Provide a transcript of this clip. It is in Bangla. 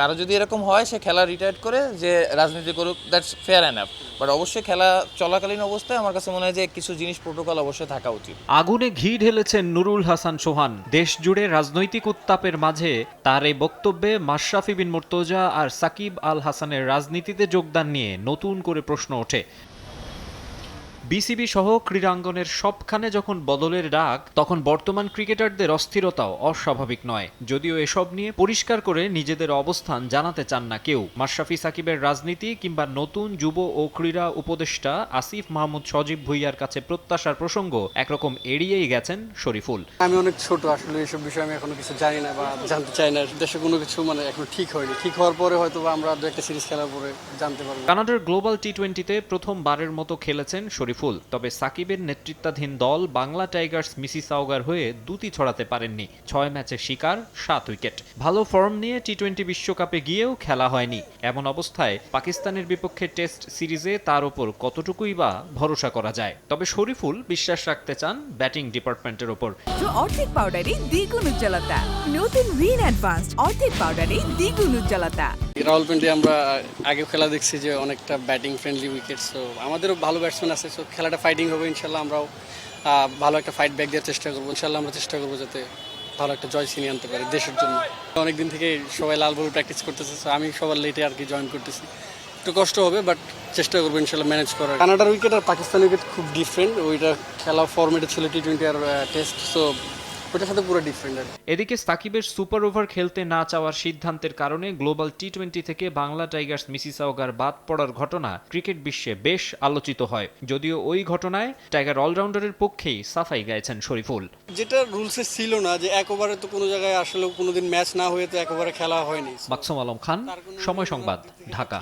কারও যদি এরকম হয়, সে খেলা রিটায়ার করে যে রাজনীতি করুক দ্যাটস ফেয়ার অ্যান্ড বাট অবশ্যই খেলা চলাকালীন অবস্থায় আমার কাছে মনে হয় যে কিছু জিনিস প্রোটোকল অবশ্যই থাকা উচিত। আগুনে ঘি ঢেলেছেন নুরুল হাসান সোহান। দেশ জুড়ে রাজনৈতিক উত্তাপের মাঝে তার এই বক্তব্যে মাশরাফি বিন মুর্তজা আর সাকিব আল হাসানের রাজনীতিতে যোগদান নিয়ে নতুন করে প্রশ্ন ওঠে। বিসিবি সহ ক্রীড়াঙ্গনের সবখানে যখন বদলের ডাক তখন বর্তমান ক্রিকেটারদের অস্থিরতাও অস্বাভাবিক নয়। যদিও এসব নিয়ে পরিষ্কার করে নিজেদের অবস্থান জানাতে চান না কেউ। মাশরাফি সাকিবের রাজনীতি কিংবা নতুন যুব ও ক্রীড়া উপদেষ্টা আসিফ মাহমুদ সজীব ভুইয়ার কাছে প্রত্যাশার প্রসঙ্গ একরকম এড়িয়েই গেছেন শরীফুল। আমি অনেক ছোট আসলে এসব বিষয়ে আমি এখনও কিছু জানি না বা জানতে চাই না। দেশে কোনো কিছু মানে এখনও ঠিক হয়নি। ঠিক হওয়ার পরে হয়তো আমরা দু একটা সিরিজ খেলার পরে জানতে পারব। কানাডার গ্লোবাল টি টোয়েন্টিতে প্রথমবারের মতো খেলেছেন শরীফুল তবে সাকিবের নেতৃত্বাধীন দল বাংলা টাইগার্স মিসিসাউগার হয়ে দুটি ছড়াতে পারেননি। ছয় ম্যাচে শিকার, সাত উইকেট। ভালো ফর্ম নিয়ে টি টোয়েন্টি বিশ্বকাপে গিয়েও খেলা হয়নি। এমন অবস্থায় পাকিস্তানের বিপক্ষে টেস্ট সিরিজে তার ওপর কতটুকুই বা ভরসা করা যায়? তবে শরীফুল বিশ্বাস রাখতে চান ব্যাটিং ডিপার্টমেন্টের ওপর। অর্ধেক পাউডারে দ্বিগুণ উজ্জ্বলতা। নতুন রিন অ্যাডভান্সড অর্ধেক পাউডারে দ্বিগুণ উজ্জ্বলতা। রাহুলপিন্ডি আমরা আগে খেলা দেখছি যে অনেকটা ব্যাটিং ফ্রেন্ডলি উইকেট সো আমাদেরও ভালো ব্যাটসম্যান আছে সো খেলাটা ফাইটিং হবে, ইনশাল্লাহ আমরাও ভালো একটা ফাইট ব্যাক দেওয়ার চেষ্টা করব, ইনশাল্লাহ আমরা চেষ্টা করব যাতে ভালো একটা জয় ছিনিয়ে আনতে পারি দেশের জন্য। অনেকদিন থেকে সবাই লাল বল প্র্যাকটিস করতেছে সো আমি সবার লেটে আর কি জয়েন করতেছি। একটু কষ্ট হবে বাট চেষ্টা করব ইনশাল্লাহ ম্যানেজ করার। কানাডার উইকেট আর পাকিস্তান উইকেট খুব ডিফারেন্ট ওইটা খেলা ফর্মেটে ছিল টি টোয়েন্টি আর টেস্ট সো ওইটার সাথে পুরো ডিফারেন্ট আর এদিকে সাকিবের সুপার ওভার খেলতে না চাওয়ার সিদ্ধান্তের কারণে গ্লোবাল টি টোয়েন্টি থেকে বাংলা টাইগার্স মিসিসাওগার বাদ পড়ার ঘটনা ক্রিকেট বিশ্বে বেশ আলোচিত হয়। যদিও ওই ঘটনায় টাইগার অলরাউন্ডারের পক্ষেই সাফাই গাইছেন শরীফুল। যেটা রুলসে ছিল না যে এক ওভারে তো কোনো জায়গায় আসলে কোনোদিন ম্যাচ না হয়ে তো এক ওভারে খেলা হয়নি। মাকসুম আলম খান সময় সংবাদ ঢাকা।